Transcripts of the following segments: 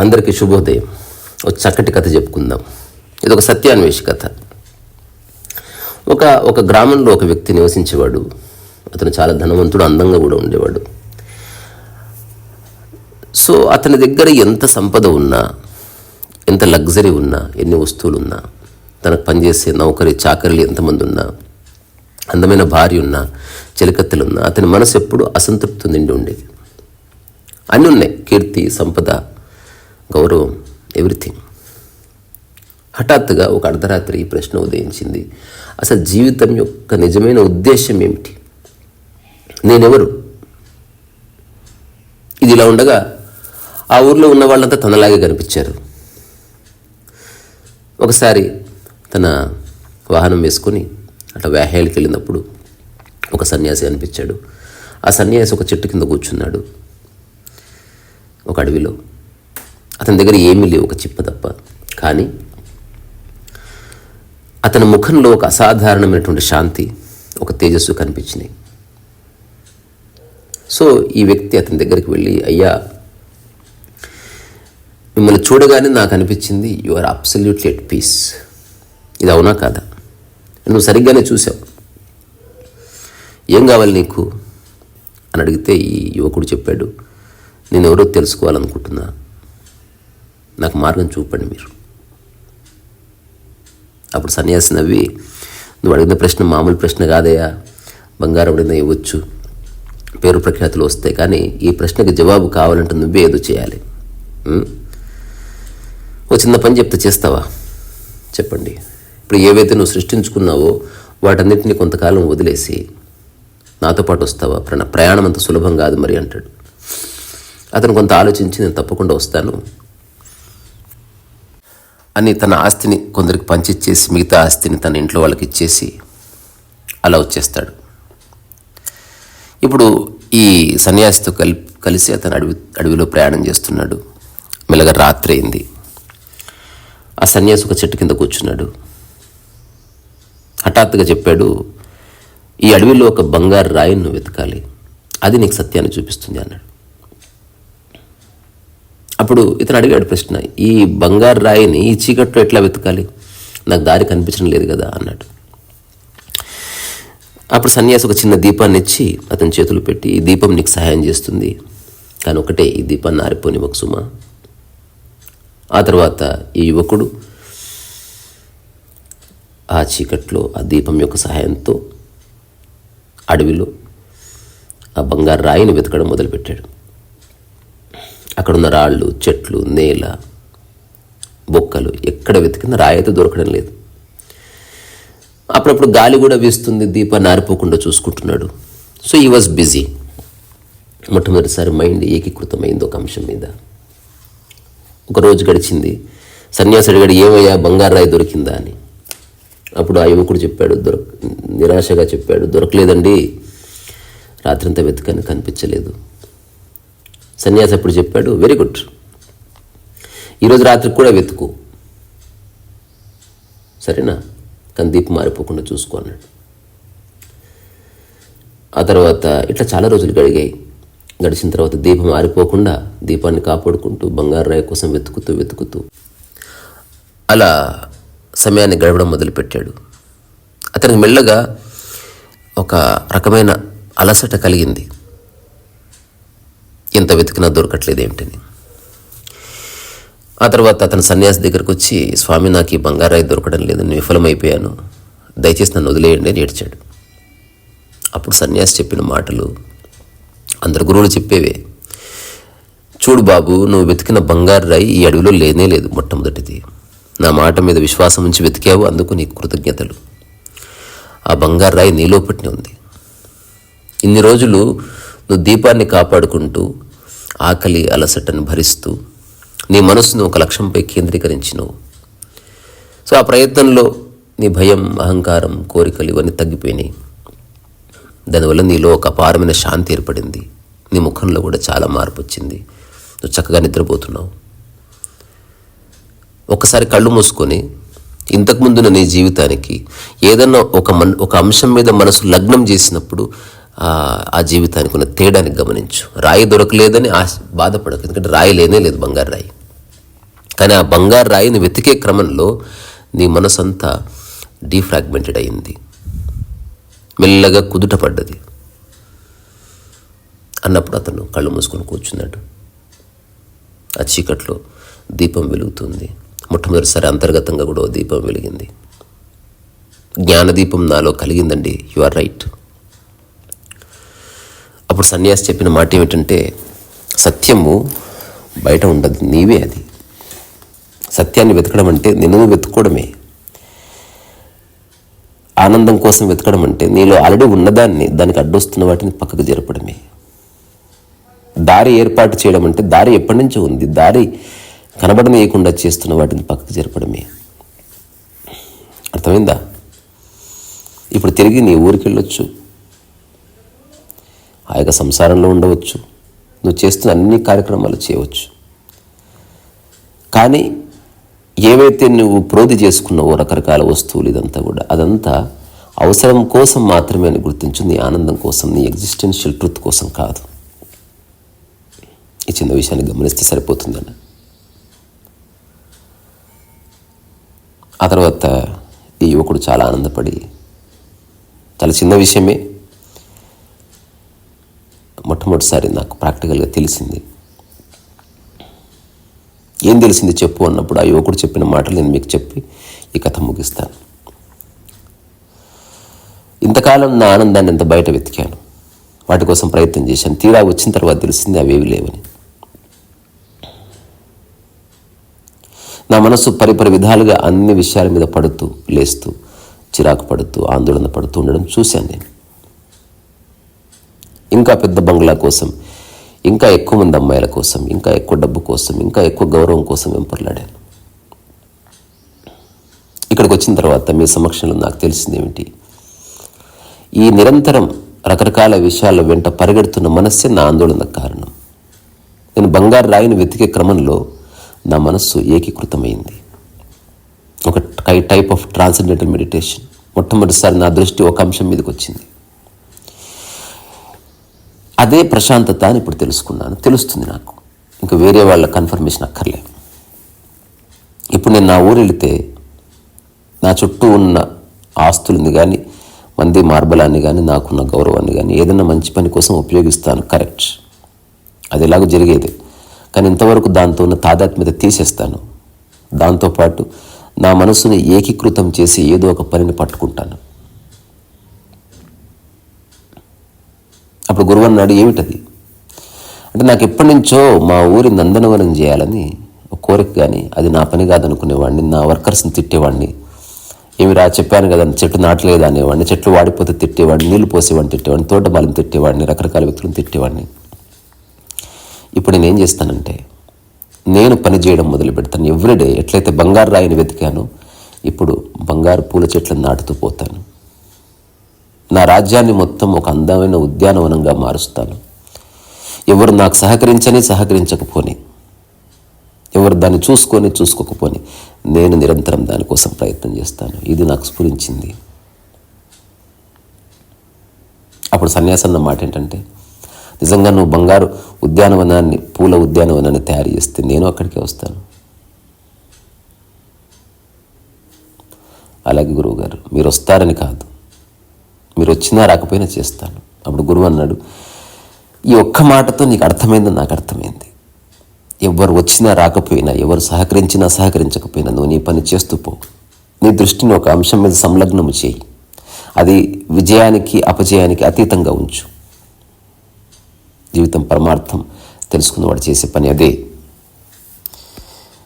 అందరికీ శుభోదయం. ఒక చక్కటి కథ చెప్పుకుందాం. ఇది ఒక సత్యాన్వేష కథ. ఒక ఒక గ్రామంలో ఒక వ్యక్తి నివసించేవాడు. అతను చాలా ధనవంతుడు అందంగా కూడా ఉండేవాడు. సో అతని దగ్గర ఎంత సంపద ఉన్నా ఎంత లగ్జరీ ఉన్నా ఎన్ని వస్తువులు ఉన్నా తనకు పనిచేసే నౌకరి చాకరీలు ఎంతమంది ఉన్నా అందమైన భార్య ఉన్నా చెలికత్తెలు ఉన్నా అతని మనసు ఎప్పుడు అసంతృప్తి నిండి ఉండేది. అన్నీ ఉన్నాయి. కీర్తి సంపద గౌరవం ఎవ్రీథింగ్. హఠాత్తుగా ఒక అర్ధరాత్రి ఈ ప్రశ్న ఉదయించింది. అసలు జీవితం యొక్క నిజమైన ఉద్దేశం ఏమిటి? నేనెవరు? ఇది ఇలా ఉండగా ఆ ఊర్లో ఉన్న వాళ్ళంతా తనలాగే కనిపించారు. ఒకసారి తన వాహనం వేసుకొని అట్లా వ్యాహ్యాలకి వెళ్ళినప్పుడు ఒక సన్యాసి అనిపించాడు. ఆ సన్యాసి ఒక చెట్టు కింద కూర్చున్నాడు. ఒక అడవిలో అతని దగ్గర ఏమీ లేవు ఒక చిప్ప తప్ప. కానీ అతని ముఖంలో ఒక అసాధారణమైనటువంటి శాంతి ఒక తేజస్సు కనిపించినాయి. సో ఈ వ్యక్తి అతని దగ్గరికి వెళ్ళి అయ్యా మిమ్మల్ని చూడగానే నాకు అనిపించింది you are absolutely at peace ఇది అవునా కాదా? నువ్వు సరిగ్గానే చూసావు. ఏం కావాలి నీకు? అని అడిగితే ఈ యువకుడు చెప్పాడు నేను ఎవరో తెలుసుకోవాలనుకుంటున్నా. నాకు మార్గం చూపండి మీరు. అప్పుడు సన్యాసి నవ్వి నువ్వు అడిగిన ప్రశ్న మామూలు ప్రశ్న కాదయా బంగారం అడిగిన ఇవ్వచ్చు. పేరు ప్రఖ్యాతులు వస్తాయి. కానీ ఈ ప్రశ్నకి జవాబు కావాలంటే నువ్వే ఏదో చేయాలి. ఓ చిన్న పని చెప్తే చేస్తావా? చెప్పండి. ఇప్పుడు ఏవైతే నువ్వు సృష్టించుకున్నావో వాటన్నిటిని కొంతకాలం వదిలేసి నాతో పాటు వస్తావా? ప్రయాణం అంత సులభం కాదు మరి అంటాడు. అతను కొంత ఆలోచించి నేను తప్పకుండా వస్తాను. అని తన ఆస్తిని కొందరికి పంచిచ్చేసి మిగతా ఆస్తిని తన ఇంట్లో వాళ్ళకి ఇచ్చేసి అలా వచ్చేస్తాడు. ఇప్పుడు ఈ సన్యాసితో కలి కలిసి అతను అడవి అడవిలో ప్రయాణం చేస్తున్నాడు. మెల్లగా రాత్రి అయింది. ఆ సన్యాసి ఒక చెట్టు కింద కూర్చున్నాడు. హఠాత్తుగా చెప్పాడు ఈ అడవిలో ఒక బంగారు రాయిని నువ్వు వెతకాలి. అది నీకు సత్యాన్ని చూపిస్తుంది అన్నాడు. అప్పుడు ఇతను అడిగాడు ప్రశ్న ఈ బంగారు రాయిని ఈ చీకట్లో ఎట్లా వెతకాలి? నాకు దారి కనిపించడం లేదు కదా అన్నాడు. అప్పుడు సన్యాసి ఒక చిన్న దీపాన్ని ఇచ్చి అతని చేతులు పెట్టి ఈ దీపం నీకు సహాయం చేస్తుంది కానీ ఒకటే ఈ దీపాన్ని ఆరిపోని ఒక సుమ. ఆ తర్వాత ఈ యువకుడు ఆ చీకట్లో ఆ దీపం యొక్క సహాయంతో అడవిలో ఆ బంగారు రాయిని వెతకడం మొదలుపెట్టాడు. అక్కడున్న రాళ్ళు చెట్లు నేల బొక్కలు ఎక్కడ వెతికిన రాయి అయితే దొరకడం లేదు. అప్పుడప్పుడు గాలి కూడా వీస్తుంది దీపాన్ని ఆరిపోకుండా చూసుకుంటున్నాడు. సో ఈ వాజ్ బిజీ మొట్టమొదటిసారి మైండ్ ఏకీకృతమైంది ఒక అంశం మీద. ఒక రోజు గడిచింది. సన్యాసి అడిగాడు ఏమయ్యా బంగారు రాయి దొరికిందా? అని. అప్పుడు ఆ యువకుడు చెప్పాడు దొరక నిరాశగా చెప్పాడు దొరకలేదండి. రాత్రంతా వెతకని కనిపించలేదు. సన్యాసి అప్పుడు చెప్పాడు? వెరీ గుడ్ ఈరోజు రాత్రికి కూడా వెతుకు. సరేనా? కానీ దీపం మారిపోకుండా చూసుకో అన్నాడు. ఆ తర్వాత ఇట్లా చాలా రోజులు గడిగాయి. గడిచిన తర్వాత దీపం ఆరిపోకుండా దీపాన్ని కాపాడుకుంటూ బంగారు రాయి కోసం వెతుకుతూ వెతుకుతూ అలా సమయాన్ని గడపడం మొదలుపెట్టాడు. అతనికి మెల్లగా ఒక రకమైన అలసట కలిగింది. ఎంత వెతికినా దొరకట్లేదు ఏమిటని. ఆ తర్వాత అతను సన్యాసి దగ్గరకు వచ్చి స్వామి నాకు ఈ బంగారాయి దొరకడం లేదు నేను విఫలమైపోయాను. దయచేసి నన్ను వదిలేయండి అని ఏడ్చాడు. అప్పుడు సన్యాసి చెప్పిన మాటలు అందరు గురువులు చెప్పేవే. చూడు బాబు నువ్వు వెతికిన బంగారు రాయి ఈ అడవిలో లేనే లేదు మొట్టమొదటిది. నా మాట మీద విశ్వాసం ఉంచి వెతికావు అందుకు నీకు కృతజ్ఞతలు. ఆ బంగారు రాయి నీలో పట్టిన ఉంది. ఇన్ని రోజులు నువ్వు దీపాన్ని కాపాడుకుంటూ ఆకలి అలసటను భరిస్తూ నీ మనసును ఒక లక్ష్యంపై కేంద్రీకరించినవు. సో ఆ ప్రయత్నంలో నీ భయం అహంకారం కోరికలు ఇవన్నీ తగ్గిపోయినాయి. దానివల్ల నీలో ఒక అపారమైన శాంతి ఏర్పడింది. నీ ముఖంలో కూడా చాలా మార్పు వచ్చింది. నువ్వు చక్కగా నిద్రపోతున్నావు. ఒక్కసారి కళ్ళు మూసుకొని ఇంతకుముందున నీ జీవితానికి ఏదన్నా ఒక మన్ ఒక అంశం మీద మనసు లగ్నం చేసినప్పుడు ఆ జీవితానికి ఉన్న తేడాన్ని గమనించు. రాయి దొరకలేదని ఆశ బాధపడకు. ఎందుకంటే రాయి లేనే లేదు బంగారు రాయి. కానీ ఆ బంగారు రాయిని వెతికే క్రమంలో నీ మనసంతా డీఫ్రాగ్మెంటెడ్ అయింది. మెల్లగా కుదుట పడ్డది. అన్నప్పుడు అతను కళ్ళు మూసుకొని కూర్చున్నాడు. ఆ చీకట్లో దీపం వెలుగుతుంది. మొట్టమొదటిసారి అంతర్గతంగా కూడా దీపం వెలిగింది. జ్ఞానదీపం నాలో కలిగిందండి. You are right. అప్పుడు సన్యాసి చెప్పిన మాట ఏమిటంటే సత్యము బయట ఉండదు నీవే అది. సత్యాన్ని వెతకడం అంటే నిన్ను వెతుక్కోవడమే. ఆనందం కోసం వెతకడం అంటే నీలో ఆల్రెడీ ఉన్నదాన్ని దానికి అడ్డొస్తున్న వాటిని పక్కకు జరపడమే. దారి ఏర్పాటు చేయడం అంటే దారి ఎప్పటి నుంచో ఉంది. దారి కనబడనీయకుండా చేస్తున్న వాటిని పక్కకు జరపడమే. అర్థమైందా? ఇప్పుడు తిరిగి నీ ఊరికి వెళ్ళొచ్చు. ఆ యొక్క సంసారంలో ఉండవచ్చు. నువ్వు చేస్తున్న అన్ని కార్యక్రమాలు చేయవచ్చు. కానీ ఏవైతే నువ్వు ప్రోధి చేసుకున్నావో రకరకాల వస్తువులు ఇదంతా కూడా అదంతా అవసరం కోసం మాత్రమే అని గుర్తించు నీ ఆనందం కోసం నీ ఎగ్జిస్టెన్షియల్ ట్రూత్ కోసం కాదు. ఈ చిన్న విషయాన్ని గమనిస్తే సరిపోతుందన్న. ఆ తర్వాత ఈ యువకుడు చాలా ఆనందపడి చాలా చిన్న విషయమే మొట్టమొదటిసారి నాకు ప్రాక్టికల్గా తెలిసింది. ఏం తెలిసింది చెప్పు అన్నప్పుడు ఆ యువకుడు చెప్పిన మాటలు నేను మీకు చెప్పి ఈ కథ ముగిస్తాను. ఇంతకాలం నా ఆనందాన్ని ఎంత బయట వెతికాను. వాటి కోసం ప్రయత్నం చేశాను. తీరా వచ్చిన తర్వాత తెలిసింది అవేవి లేవని. నా మనసు పరిపరి విధాలుగా అన్ని విషయాల మీద పడుతూ లేస్తూ చిరాకు పడుతూ ఆందోళన పడుతూ ఉండడం చూశాను నేను. ఇంకా పెద్ద బంగ్లా కోసం ఇంకా ఎక్కువ మంది అమ్మాయిల కోసం ఇంకా ఎక్కువ డబ్బు కోసం ఇంకా ఎక్కువ గౌరవం కోసం వెంపర్లాడాను ఇక్కడికి వచ్చిన తర్వాత మీ సమక్షంలో నాకు తెలిసింది ఏమిటి? ఈ నిరంతరం రకరకాల విషయాల వెంట పరిగెడుతున్న మనస్సే నా ఆందోళనకు కారణం. నేను బంగారు రాయిని వెతికే క్రమంలో నా మనస్సు ఏకీకృతమైంది. ఒక టైప్ ఆఫ్ ట్రాన్సెండెంటల్ మెడిటేషన్ మొట్టమొదటిసారి నా దృష్టి ఒక అంశం మీదకి వచ్చింది. అదే ప్రశాంతత అని ఇప్పుడు తెలుసుకున్నాను. తెలుస్తుంది నాకు. ఇంకా వేరే వాళ్ళ కన్ఫర్మేషన్ అక్కర్లే ఇప్పుడు నేను నా ఊరు వెళితే నా చుట్టూ ఉన్న ఆస్తులని కానీ మంది మార్బలాన్ని కానీ నాకున్న గౌరవాన్ని కానీ ఏదైనా మంచి పని కోసం ఉపయోగిస్తాను. కరెక్ట్ అది ఎలాగో జరిగేది. కానీ ఇంతవరకు దాంతో ఉన్న తాదాత్మ్యత తీసేస్తాను. దాంతోపాటు నా మనసుని ఏకీకృతం చేసి ఏదో ఒక పనిని పట్టుకుంటాను. అప్పుడు గురువు అన్నాడు ఏమిటది? అంటే నాకు ఎప్పటి నుంచో మా ఊరి నందనవనం చేయాలని ఒక కోరిక కానీ అది నా పని కాదనుకునేవాడిని నా వర్కర్స్ని తిట్టేవాడిని ఏమి రా చెప్పాను కదా చెట్టు నాటలేదు అనేవాడిని చెట్లు వాడిపోతే తిట్టేవాడిని నీళ్ళు పోసేవాడిని తిట్టేవాడిని తోటమాలను తిట్టేవాడిని రకరకాల వ్యక్తులను తిట్టేవాడిని ఇప్పుడు నేనేం చేస్తానంటే నేను పని చేయడం మొదలు పెడతాను. ఎవ్రీడే ఎట్లయితే బంగారు రాయిని వెతికానో ఇప్పుడు బంగారు పూల చెట్లను నాటుతూ పోతాను. నా రాజ్యాన్ని మొత్తం ఒక అందమైన ఉద్యానవనంగా మారుస్తాను. ఎవరు నాకు సహకరించని సహకరించకపోని ఎవరు దాన్ని చూసుకొని చూసుకోకపోని నేను నిరంతరం దానికోసం ప్రయత్నం చేస్తాను. ఇది నాకు స్ఫురించింది. అప్పుడు సన్యాసన్న మాట ఏంటంటే నిజంగా నువ్వు బంగారు ఉద్యానవనాన్ని పూల ఉద్యానవనాన్ని తయారు చేస్తే నేను అక్కడికే వస్తాను. అలాగే గురువు గారు మీరు వస్తారని కాదు మీరు వచ్చినా రాకపోయినా చేస్తాను. అప్పుడు గురువు అన్నాడు ఈ ఒక్క మాటతో నీకు అర్థమైందని నాకు అర్థమైంది. ఎవరు వచ్చినా రాకపోయినా ఎవరు సహకరించినా సహకరించకపోయినా నువ్వు నీ పని చేస్తూ పో. నీ దృష్టిని ఒక అంశం మీద సంలగ్నము చేయి. అది విజయానికి అపజయానికి అతీతంగా ఉంచు. జీవితం పరమార్థం తెలుసుకున్నవాడు చేసే పని అదే.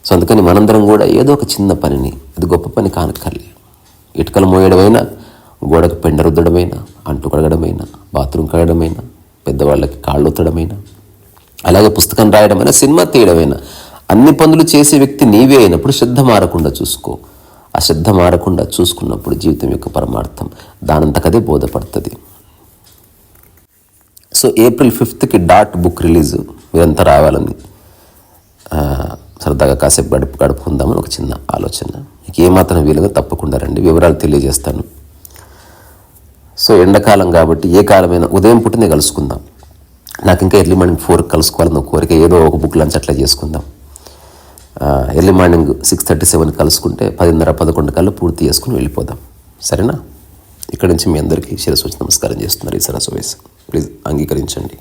సో అందుకని మనందరం కూడా ఏదో ఒక చిన్న పనిని అది గొప్ప పని కానక్కర్లే. ఇటుకలు మోయడమైనా గోడకు పెండ రుద్దడమైనా అంటు కడగడమైనా బాత్రూమ్ కడగడమైనా పెద్దవాళ్ళకి కాళ్ళు ఉత్తడమైనా అలాగే పుస్తకం రాయడమైనా సినిమా తీయడమైనా అన్ని పనులు చేసే వ్యక్తి నీవే అయినప్పుడు శ్రద్ధ మారకుండా చూసుకో. ఆ శ్రద్ధ మారకుండా చూసుకున్నప్పుడు జీవితం యొక్క పరమార్థం దానంతకదే బోధపడుతుంది. సో ఏప్రిల్ ఫిఫ్త్కి డాట్ బుక్ రిలీజ్. మీరంతా రావాలని. సరదాగా కాసేపు గడుపు గడుపుకుందామని ఒక చిన్న ఆలోచన. మీకు ఏమాత్రం వీలుగా తప్పకుండా రండి. వివరాలు తెలియజేస్తాను. సో ఎండాకాలం కాబట్టి ఏ కాలమైనా ఉదయం పుట్టినే కలుసుకుందాం. నాకు ఇంకా ఎర్లీ మార్నింగ్ ఫోర్ కలుసుకోవాలని ఒక కోరిక ఏదో ఒక బుక్ లంచ్ అట్లా చేసుకుందాం. Early morning six thirty seven కలుసుకుంటే పదిన్నర పదకొండు కల్లా పూర్తి చేసుకుని వెళ్ళిపోదాం. సరేనా? ఇక్కడి నుంచి మీ అందరికీ శిరస్సు వచ్చి నమస్కారం చేస్తున్నారు ఈ సరస్సు వయసు ప్లీజ్ అంగీకరించండి.